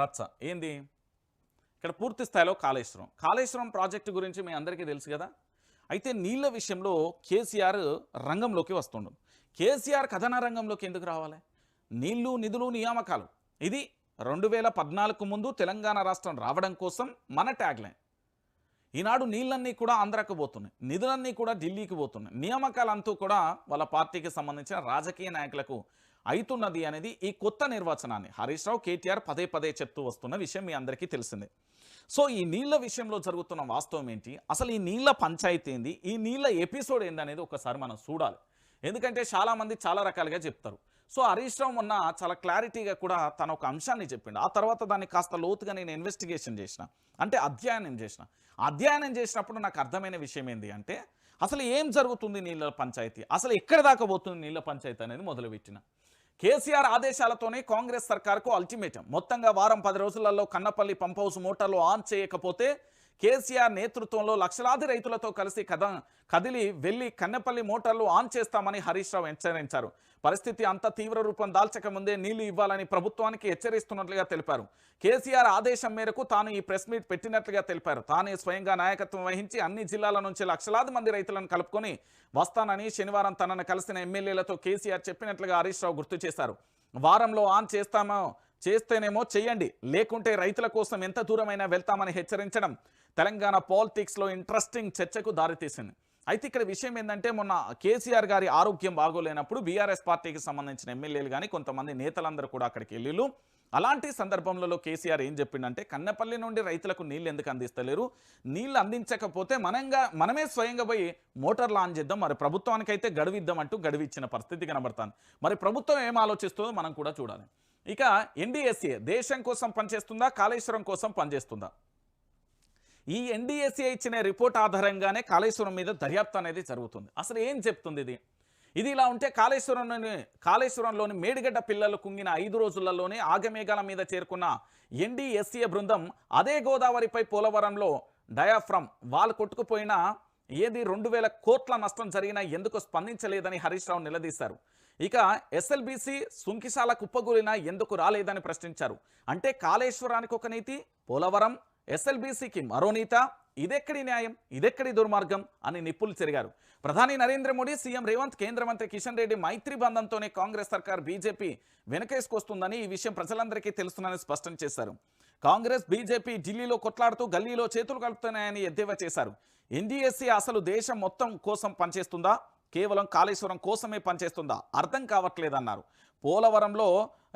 రచ్చ ఏంది? ఇక్కడ పూర్తి స్థాయిలో కాళేశ్వరం. కాళేశ్వరం ప్రాజెక్టు గురించి మీ అందరికీ తెలుసు కదా? అయితే నీళ్ళ విషయంలో కేసీఆర్ రంగంలోకి వస్తుండు. కేసీఆర్ కథన రంగంలోకి ఎందుకు రావాలి? నీళ్ళు నిధులు నియామకాలు. ఇది రెండు వేల పద్నాలుగు ముందు తెలంగాణ రాష్ట్రం రావడం కోసం మన ట్యాగ్లైన్. ఈనాడు నీళ్ళన్నీ కూడా ఆంధ్రాకు పోతున్నాయి. నిధులన్నీ కూడా ఢిల్లీకి పోతున్నాయి. నియామకాలంతా కూడా వాళ్ళ పార్టీకి సంబంధించిన రాజకీయ నాయకులకు అవుతున్నది అనేది ఈ కొత్త నిర్వచనాన్ని. హరీష్ రావు కేటీఆర్ పదే పదే చెప్తూ వస్తున్న విషయం మీ అందరికీ తెలిసిందే. సో ఈ నీళ్ళ విషయంలో జరుగుతున్న వాస్తవం ఏంటి? అసలు ఈ నీళ్ళ పంచాయతీ ఏంది? ఈ నీళ్ళ ఎపిసోడ్ ఏందనేది ఒకసారి మనం చూడాలి. ఎందుకంటే చాలామంది చాలా రకాలుగా చెప్తారు. సో హరీష్ రావు మొన్న చాలా క్లారిటీగా కూడా తన ఒక అంశాన్ని చెప్పిండు. ఆ తర్వాత దాన్ని కాస్త లోతుగా నేను ఇన్వెస్టిగేషన్ చేసిన. అంటే అధ్యయనం చేసిన. అధ్యయనం చేసినప్పుడు నాకు అర్థమైన విషయం ఏంటి అంటే అసలు ఏం జరుగుతుంది నీళ్ళ పంచాయతీ? అసలు ఎక్కడ దాకా పోతుంది నీళ్ళ పంచాయతీ అనేది మొదలుపెట్టిన? కేసీఆర్ ఆదేశాలతోనే కాంగ్రెస్ సర్కార్కు అల్టిమేటం. మొత్తంగా వారం పది రోజులలో కన్నపల్లి పంప్ హౌస్ మోటార్లు ఆన్ చేయకపోతే కేసీఆర్ నేతృత్వంలో లక్షలాది రైతులతో కలిసి కథ కదిలి వెళ్ళి కన్నపల్లి మోటార్లు ఆన్ చేస్తామని హరీష్ రావు హెచ్చరించారు. పరిస్థితి అంత తీవ్ర రూపం దాల్చక ముందే నీళ్ళు ఇవ్వాలని ప్రభుత్వానికి హెచ్చరిస్తున్నట్లుగా తెలిపారు. కేసీఆర్ ఆదేశం మేరకు తాను ఈ ప్రెస్ మీట్ పెట్టినట్లుగా తెలిపారు. తానే స్వయంగా నాయకత్వం వహించి అన్ని జిల్లాల నుంచి లక్షలాది మంది రైతులను కలుపుకొని వస్తానని శనివారం తనను కలిసిన ఎమ్మెల్యేలతో కేసీఆర్ చెప్పినట్లుగా హరీష్ రావు గుర్తు చేశారు. వారంలో ఆన్ చేస్తామో చేస్తేనేమో చేయండి లేకుంటే రైతుల కోసం ఎంత దూరమైనా వెళ్తామని హెచ్చరించడం తెలంగాణ పాలిటిక్స్లో ఇంట్రెస్టింగ్ చర్చకు దారితీసింది. అయితే ఇక్కడ విషయం ఏంటంటే మొన్న కేసీఆర్ గారి ఆరోగ్యం బాగోలేనప్పుడు బీఆర్ఎస్ పార్టీకి సంబంధించిన ఎమ్మెల్యేలు కానీ కొంతమంది నేతలందరూ కూడా అక్కడికి వెళ్ళిళ్ళు. అలాంటి సందర్భంలో కేసీఆర్ ఏం చెప్పిండంటే కన్నపల్లి నుండి రైతులకు నీళ్ళు ఎందుకు అందిస్తలేరు? నీళ్ళు అందించకపోతే మనంగా మనమే స్వయంగా పోయి మోటార్లు ఆన్ చేద్దాం. మరి ప్రభుత్వానికైతే గడువిద్దాం అంటూ గడువిచ్చిన పరిస్థితి కనబడుతుంది. మరి ప్రభుత్వం ఏం ఆలోచిస్తుందో మనం కూడా చూడాలి. ఇక ఎన్డీఎస్ఏ దేశం కోసం పనిచేస్తుందా కాళేశ్వరం కోసం పనిచేస్తుందా? ఈ ఎన్డీఎస్ఏ ఇచ్చిన రిపోర్ట్ ఆధారంగానే కాళేశ్వరం మీద దర్యాప్తు అనేది జరుగుతుంది. అసలు ఏం చెప్తుంది ఇది? ఇది ఇలా ఉంటే కాళేశ్వరంలోని కాళేశ్వరంలోని మేడిగడ్డ పిల్లలు కుంగిన ఐదు రోజులలోనే ఆగమేఘాల మీద చేరుకున్న ఎన్డీఎస్ఏ బృందం అదే గోదావరిపై పోలవరంలో డయాఫ్రమ్ వాళ్ళు కొట్టుకుపోయిన ఏది రెండు వేల కోట్ల నష్టం జరిగినా ఎందుకు స్పందించలేదని హరీష్ రావు నిలదీశారు. ఇక ఎస్ఎల్బీసీ సుంకిశాల కుప్పగూలినా ఎందుకు రాలేదని ప్రశ్నించారు. అంటే కాళేశ్వరానికి ఒక నీతి పోలవరం ఎస్ఎల్బీసీకి మరో నీత ఇదెక్కడి న్యాయం ఇదెక్కడి దుర్మార్గం అని నిప్పులు చెరిగారు. ప్రధాని నరేంద్ర మోడీ సీఎం రేవంత్ కేంద్ర మంత్రి కిషన్ రెడ్డి మైత్రి బంధంతోనే కాంగ్రెస్ సర్కార్ బీజేపీ వెనకేసుకొస్తుందని ఈ విషయం ప్రజలందరికీ తెలుస్తుందని స్పష్టం చేశారు. కాంగ్రెస్ బీజేపీ ఢిల్లీలో కొట్లాడుతూ గల్లీలో చేతులు కలుపుతున్నాయని ఎద్దేవా చేశారు. ఎన్డీఎస్సీ అసలు దేశం మొత్తం కోసం పనిచేస్తుందా? కేవలం కాళేశ్వరం కోసమే పనిచేస్తుందా? అర్థం కావట్లేదన్నారు. పోలవరంలో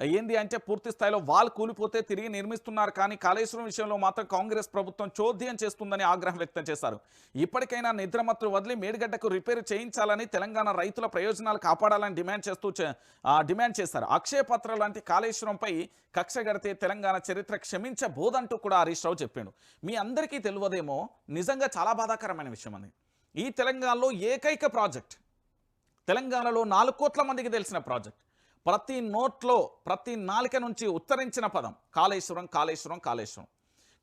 ఏంది అంటే పూర్తి స్థాయిలో వాల్ కూలిపోతే తిరిగి నిర్మిస్తున్నారు కానీ కాళేశ్వరం విషయంలో మాత్రం కాంగ్రెస్ ప్రభుత్వం చోద్యం చేస్తుందని ఆగ్రహం వ్యక్తం చేశారు. ఇప్పటికైనా నిద్రమత్తులు వదిలి మేడిగడ్డకు రిపేర్ చేయించాలని తెలంగాణ రైతుల ప్రయోజనాలు కాపాడాలని డిమాండ్ చేస్తూ చే- డిమాండ్ చేశారు. అక్షయపత్ర లాంటి కాళేశ్వరంపై కక్ష గడితే తెలంగాణ చరిత్ర క్షమించబోదంటూ కూడా హరీష్ రావు చెప్పాడు. మీ అందరికీ తెలియదేమో నిజంగా చాలా బాధాకరమైన విషయం అది. ఈ తెలంగాణలో ఏకైక ప్రాజెక్ట్ తెలంగాణలో నాలుగు కోట్ల మందికి తెలిసిన ప్రాజెక్ట్ ప్రతి నోట్లో ప్రతి నాలిక నుంచి ఉత్తరించిన పదం. కాళేశ్వరం కాళేశ్వరం కాళేశ్వరం.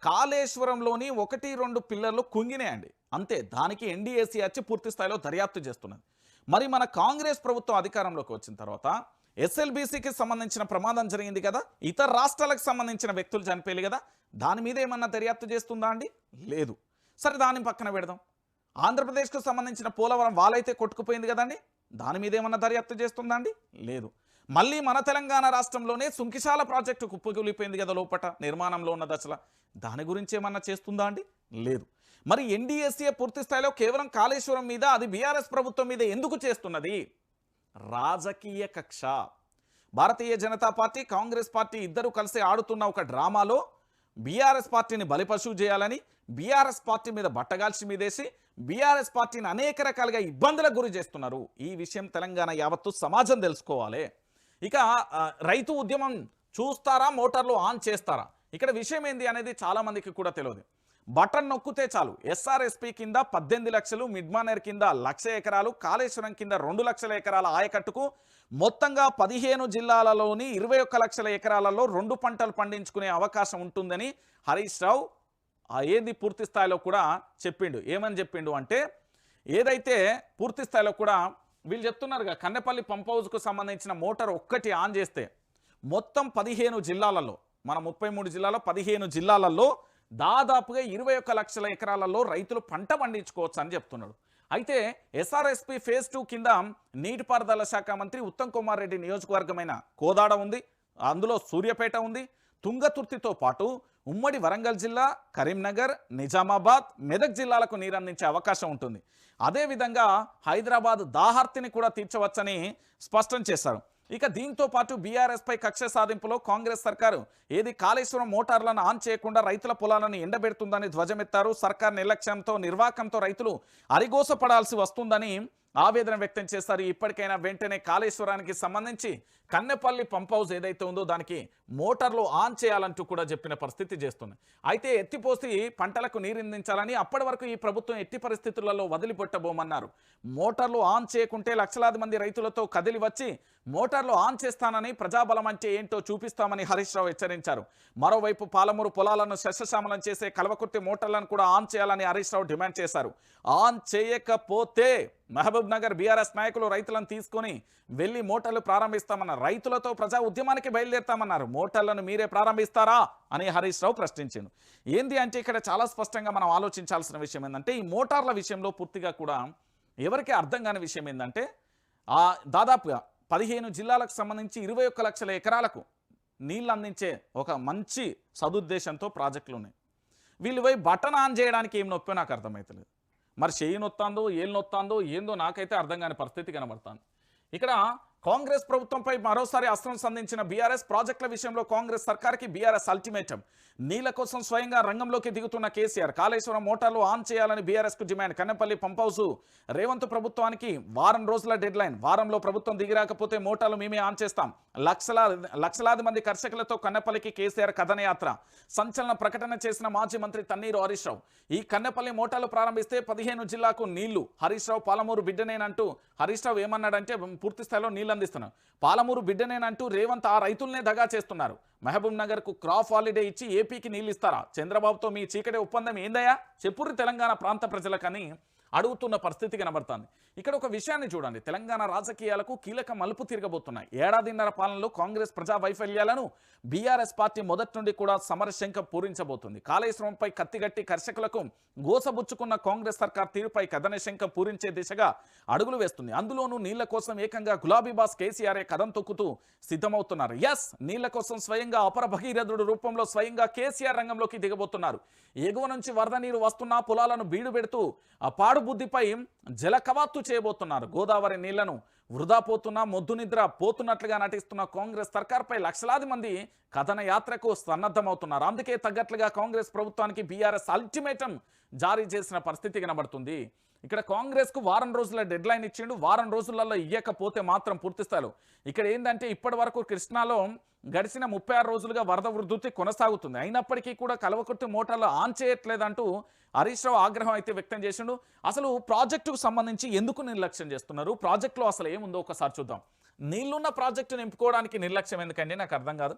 కాళేశ్వరంలోని ఒకటి రెండు పిల్లర్లు కుంగినాయండి. అంతే దానికి ఎన్డీఏసీ వచ్చి పూర్తి స్థాయిలో దర్యాప్తు చేస్తున్నది. మరి మన కాంగ్రెస్ ప్రభుత్వం అధికారంలోకి వచ్చిన తర్వాత ఎస్ఎల్బీసీకి సంబంధించిన ప్రమాదం జరిగింది కదా? ఇతర రాష్ట్రాలకు సంబంధించిన వ్యక్తులు చనిపోయారు కదా? దాని మీద ఏమన్నా దర్యాప్తు చేస్తుందా అండి? లేదు. సరే దాని పక్కన పెడదాం. ఆంధ్రప్రదేశ్కు సంబంధించిన పోలవరం వాళ్ళైతే కొట్టుకుపోయింది కదండి? దాని మీద ఏమన్నా దర్యాప్తు చేస్తుందా అండి? లేదు. మళ్ళీ మన తెలంగాణ రాష్ట్రంలోనే సుంకిశాల ప్రాజెక్టు కుప్పకూలిపోయింది కదా లోపట నిర్మాణంలో ఉన్న దశల. దాని గురించి ఏమన్నా చేస్తుందా అండి? లేదు. మరి ఎన్డీఎస్ఏ పూర్తి స్థాయిలో కేవలం కాళేశ్వరం మీద అది బీఆర్ఎస్ ప్రభుత్వం మీద ఎందుకు చేస్తున్నది? రాజకీయ కక్ష. భారతీయ జనతా పార్టీ కాంగ్రెస్ పార్టీ ఇద్దరు కలిసి ఆడుతున్న ఒక డ్రామాలో బీఆర్ఎస్ పార్టీని బలిపశువు చేయాలని బీఆర్ఎస్ పార్టీ మీద బట్టగాల్చి మీదేసి బీఆర్ఎస్ పార్టీని అనేక రకాలుగా ఇబ్బందులకు గురి చేస్తున్నారు. ఈ విషయం తెలంగాణ యావత్తు సమాజం తెలుసుకోవాలి. ఇక రైతు ఉద్యమం చూస్తారా మోటార్లు ఆన్ చేస్తారా? ఇక్కడ విషయం ఏంది అనేది చాలామందికి కూడా తెలియదు. బటన్ నొక్కితే చాలు. ఎస్ఆర్ఎస్పి కింద పద్దెనిమిది లక్షలు మిడ్మానేర్ కింద లక్ష ఎకరాలు కాళేశ్వరం కింద రెండు లక్షల ఎకరాల ఆయకట్టుకు మొత్తంగా పదిహేను జిల్లాలలోని ఇరవై ఒక్క లక్షల ఎకరాలలో రెండు పంటలు పండించుకునే అవకాశం ఉంటుందని హరీష్ రావు ఏది పూర్తి స్థాయిలో కూడా చెప్పిండు. ఏమని చెప్పిండు అంటే ఏదైతే పూర్తి స్థాయిలో కూడా వీళ్ళు చెప్తున్నారుగా కన్నెపల్లి పంప్ హౌస్కు సంబంధించిన మోటార్ ఒక్కటి ఆన్ చేస్తే మొత్తం పదిహేను జిల్లాలలో మన ముప్పై మూడు జిల్లాలో పదిహేను జిల్లాలలో దాదాపుగా ఇరవై ఒక్క లక్షల ఎకరాలలో రైతులు పంట పండించుకోవచ్చు అని చెప్తున్నాడు. అయితే ఎస్ఆర్ఎస్పి ఫేజ్ టూ కింద నీటిపారుదల శాఖ మంత్రి ఉత్తమ్ కుమార్ రెడ్డి నియోజకవర్గమైన కోదాడ ఉంది అందులో సూర్యపేట ఉంది తుంగతుర్తితో పాటు ఉమ్మడి వరంగల్ జిల్లా కరీంనగర్ నిజామాబాద్ మెదక్ జిల్లాలకు నీరు అందించే అవకాశం ఉంటుంది. అదేవిధంగా హైదరాబాద్ దాహార్తిని కూడా తీర్చవచ్చని స్పష్టం చేశారు. ఇక దీంతో పాటు బీఆర్ఎస్పై కక్ష సాధింపులో కాంగ్రెస్ సర్కారు ఏది కాళేశ్వరం మోటార్లను ఆన్ చేయకుండా రైతుల పొలాలను ఎండబెడుతుందని ధ్వజమెత్తారు. సర్కార్ నిర్లక్ష్యంతో నిర్వాకంతో రైతులు అరిగోసపడాల్సి వస్తుందని ఆవేదన వ్యక్తం చేస్తారు. ఇప్పటికైనా వెంటనే కాళేశ్వరానికి సంబంధించి కన్నెపల్లి పంప్ హౌస్ ఏదైతే ఉందో దానికి మోటార్లు ఆన్ చేయాలంటూ కూడా చెప్పిన పరిస్థితి చేస్తుంది. అయితే ఎత్తిపోసి పంటలకు నీరందించాలని అప్పటి వరకు ఈ ప్రభుత్వం ఎట్టి పరిస్థితులలో వదిలిపెట్టబోమన్నారు. మోటార్లు ఆన్ చేయకుంటే లక్షలాది మంది రైతులతో కదిలి వచ్చి మోటార్లు ఆన్ చేస్తానని ప్రజాబలం అంటే ఏంటో చూపిస్తామని హరీష్ రావు హెచ్చరించారు. మరోవైపు పాలమూరు పొలాలను శస్యశామలం చేసే కలవకుర్తి మోటార్లను కూడా ఆన్ చేయాలని హరీష్ రావు డిమాండ్ చేశారు. ఆన్ చేయకపోతే మహబూబ్ నగర్ బీఆర్ఎస్ నాయకులు రైతులను తీసుకొని వెళ్ళి మోటార్లు ప్రారంభిస్తామన్నారు. రైతులతో ప్రజా ఉద్యమానికి బయలుదేరుతామన్నారు. మోటార్లను మీరే ప్రారంభిస్తారా అని హరీష్ రావు ప్రశ్నించాడు. ఏంది అంటే ఇక్కడ చాలా స్పష్టంగా మనం ఆలోచించాల్సిన విషయం ఏంటంటే ఈ మోటార్ల విషయంలో పూర్తిగా కూడా ఎవరికి అర్థం కాని విషయం ఏంటంటే ఆ దాదాపుగా పదిహేను జిల్లాలకు సంబంధించి ఇరవై ఒక్క లక్షల ఎకరాలకు నీళ్ళు అందించే ఒక మంచి సదుద్దేశంతో ప్రాజెక్టులు ఉన్నాయి. వీళ్ళు పోయి బటన్ ఆన్ చేయడానికి ఏం నొప్పి నాకు అర్థమవుతలేదు మరి చెయ్యి నొత్తాందో ఏళ్ళు నొత్తాందో ఏందో నాకైతే అర్థం కాని పరిస్థితి కనబడుతుంది. ఇక్కడ కాంగ్రెస్ ప్రభుత్వంపై మరోసారి అస్త్రం సంధించిన బీఆర్ఎస్ ప్రాజెక్టుల విషయంలో కాంగ్రెస్ సర్కార్కి బీఆర్ఎస్ అల్టిమేటం. నీళ్ళ కోసం స్వయంగా రంగంలోకి దిగుతున్న కేసీఆర్ కాళేశ్వరం మోటార్లు ఆన్ చేయాలని బీఆర్ఎస్కు డిమాండ్. కన్నెపల్లి పంప్ రేవంత్ ప్రభుత్వానికి వారం రోజుల డెడ్ లైన్. వారంలో ప్రభుత్వం దిగిరాకపోతే మోటార్లు మేమే ఆన్ చేస్తాం. లక్షలాది లక్షలాది మంది కర్షకులతో కన్నెపల్లికి కేసీఆర్ కథనయాత్ర. సంచలన ప్రకటన చేసిన మాజీ మంత్రి తన్నీరు హరీష్ రావు. ఈ కన్నెపల్లి మోటార్లు ప్రారంభిస్తే పదిహేను జిల్లాకు నీళ్ళు. హరీష్ రావు పాలమూరు బిడ్డనేనంటూ హరీష్ రావు ఏమన్నాడంటే పూర్తి స్థాయిలో నీళ్ళు అందిస్తున్నాం. పాలమూరు బిడ్డనేనంటూ రేవంత్ ఆ రైతుల్నే దగా చేస్తున్నారు. మహబూబ్ నగర్కు క్రాప్ హాలిడే ఇచ్చి ఏపీకి నీళ్ళు ఇస్తారా? చంద్రబాబుతో మీ చీకటి ఒప్పందం ఏందయ్యా? చెప్పుర్రి తెలంగాణ ప్రాంత ప్రజలకని అడుగుతున్న పరిస్థితి కనబడుతుంది. ఇక్కడ ఒక విషయాన్ని చూడండి. తెలంగాణ రాజకీయాలకు కీలక మలుపు తిరగబోతున్నాయి. ఏడాదిన్నర పాలనలో కాంగ్రెస్ ప్రజా వైఫల్యాలను బీఆర్ఎస్ పార్టీ మొదటి నుండి కూడా సమరశంక పూరించబోతుంది. కాళేశ్వరంపై కత్తిగట్టి కర్షకులకు గోసబుచ్చుకున్న కాంగ్రెస్ సర్కార్ తీరుపై కథన శంఖ పూరించే దిశగా అడుగులు వేస్తుంది. అందులోనూ నీళ్ళ కోసం ఏకంగా గులాబీ బాస్ కేసీఆర్ కథం తొక్కుతూ సిద్ధమవుతున్నారు. ఎస్ నీళ్ళ కోసం స్వయంగా అపర భగీరథుడు రూపంలో స్వయంగా కేసీఆర్ రంగంలోకి దిగబోతున్నారు. ఎగువ నుంచి వరద నీరు వస్తున్నా పొలాలను బీడు పెడుతూ ఆ పాడు బుద్ధిపై జల కవాత్తు చేయబోతున్నారు. గోదావరి నీళ్ళను వృధా పోతున్నా మొద్దు నిద్ర పోతున్నట్లుగా నటిస్తున్న కాంగ్రెస్ సర్కార్పై లక్షలాది మంది కథన యాత్రకు సన్నద్ధమవుతున్నారు. అందుకే తగ్గట్లుగా కాంగ్రెస్ ప్రభుత్వానికి బీఆర్ఎస్ అల్టిమేటం జారీ చేసిన పరిస్థితి కనబడుతుంది. ఇక్కడ కాంగ్రెస్కు వారం రోజుల డెడ్ లైన్ ఇచ్చిండు. వారం రోజులలో ఇయ్యకపోతే మాత్రం పూర్తిస్తారు ఇక్కడ ఏంటంటే ఇప్పటి వరకు కృష్ణాలో గడిచిన ముప్పై ఆరు రోజులుగా వరద వృద్ధి కొనసాగుతుంది. అయినప్పటికీ కూడా కలవకుర్తి మోటార్లు ఆన్ చేయట్లేదంటూ హరీష్ రావు ఆగ్రహం అయితే వ్యక్తం చేసిండు. అసలు ప్రాజెక్టుకు సంబంధించి ఎందుకు నిర్లక్ష్యం చేస్తున్నారు? ప్రాజెక్టులో అసలు ఏముందో ఒకసారి చూద్దాం. నీళ్ళున్న ప్రాజెక్టు నింపుకోవడానికి నిర్లక్ష్యం ఎందుకండి? నాకు అర్థం కాదు.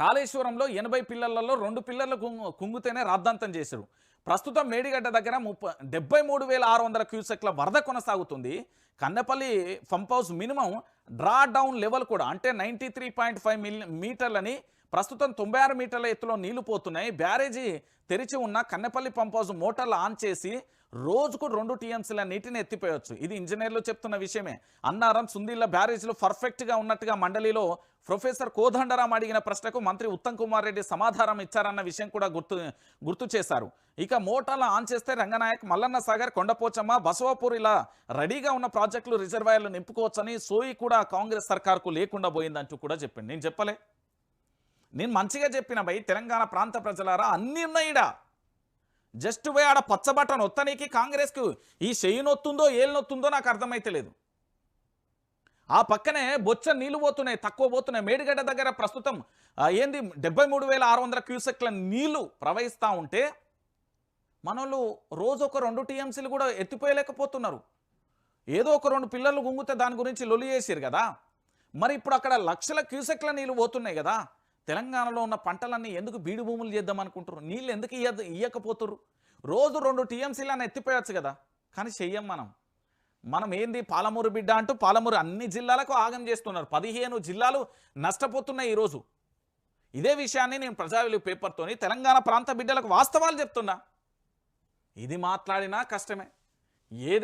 కాళేశ్వరంలో ఎనభై పిల్లలలో రెండు పిల్లలు కుంగు కుంగితేనే రాద్ధాంతం చేశారు. ప్రస్తుతం మేడిగడ్డ దగ్గర ముప్పై డెబ్బై మూడు వేల ఆరు వందల క్యూసెక్ల వరద కొనసాగుతుంది. Kannepalli pump house minimum draw down level కూడా అంటే నైంటీ త్రీ పాయింట్ ఫైవ్ మీటర్లని ప్రస్తుతం తొంభై ఆరు మీటర్ల ఎత్తులో నీళ్ళు పోతున్నాయి. బ్యారేజీ తెరిచి ఉన్న కన్నెపల్లి పంప్ హౌస్ మోటార్లు ఆన్ చేసి రోజుకు రెండు టీఎంసీల నీటిని ఎత్తిపోయొచ్చు. ఇది ఇంజనీర్లు చెప్తున్న విషయమే. అన్నారం సుందీళ్ళ బ్యారేజ్లు పర్ఫెక్ట్గా ఉన్నట్టుగా మండలిలో ప్రొఫెసర్ కోదండరాం అడిగిన ప్రశ్నకు మంత్రి ఉత్తమ్ కుమార్ రెడ్డి సమాధానం ఇచ్చారన్న విషయం కూడా గుర్తు గుర్తు చేశారు. ఇక మోటార్లు ఆన్ చేస్తే రంగనాయక్ మల్లన్న సాగర్ కొండపోచమ్మ బసవాపూర్ ఇలా రెడీగా ఉన్న ప్రాజెక్టులు రిజర్వాయర్లు నింపుకోవచ్చని సోయి కూడా కాంగ్రెస్ సర్కార్కు లేకుండా పోయిందంటూ కూడా చెప్పింది నేను చెప్పలే. నేను మంచిగా చెప్పిన భయ్ తెలంగాణ ప్రాంత ప్రజలారా అన్ని ఉన్నాయిడా జస్ట్ పోయి ఆడ పచ్చబట్టను ఒత్తనీకి కాంగ్రెస్కు ఈ చెయ్యి నొత్తుందో ఏలు నొత్తుందో నాకు అర్థమైతలేదు. ఆ పక్కనే బొచ్చ నీళ్ళు పోతున్నాయి తక్కువ పోతున్నాయి. మేడిగడ్డ దగ్గర ప్రస్తుతం ఏంది డెబ్బై మూడు వేల ఆరు వందల క్యూసెక్ల నీళ్ళు ప్రవహిస్తూ ఉంటే మనోళ్ళు రోజు ఒక రెండు టీఎంసీలు కూడా ఎత్తిపోయలేకపోతున్నారు. ఏదో ఒక రెండు పిల్లలు గుంగితే దాని గురించి లొలి చేసిరు కదా. మరి ఇప్పుడు అక్కడ లక్షల క్యూసెక్ల నీళ్ళు పోతున్నాయి కదా. తెలంగాణలో ఉన్న పంటలన్నీ ఎందుకు బీడు భూములు చేద్దాం అనుకుంటారు నీళ్ళు ఎందుకు ఇయ్య ఇయ్యకపోతురు రోజు రెండు టీఎంసీలను ఎత్తిపోయచ్చు కదా. కానీ చెయ్యం మనం. మనం ఏంది పాలమూరు బిడ్డ అంటూ పాలమూరు అన్ని జిల్లాలకు ఆగం చేస్తున్నారు. పదిహేను జిల్లాలు నష్టపోతున్నాయి ఈరోజు. ఇదే విషయాన్ని నేను ప్రజావిలు పేపర్తోని తెలంగాణ ప్రాంత బిడ్డలకు వాస్తవాలు చెప్తున్నా. ఇది మాట్లాడినా కష్టమే. ఏది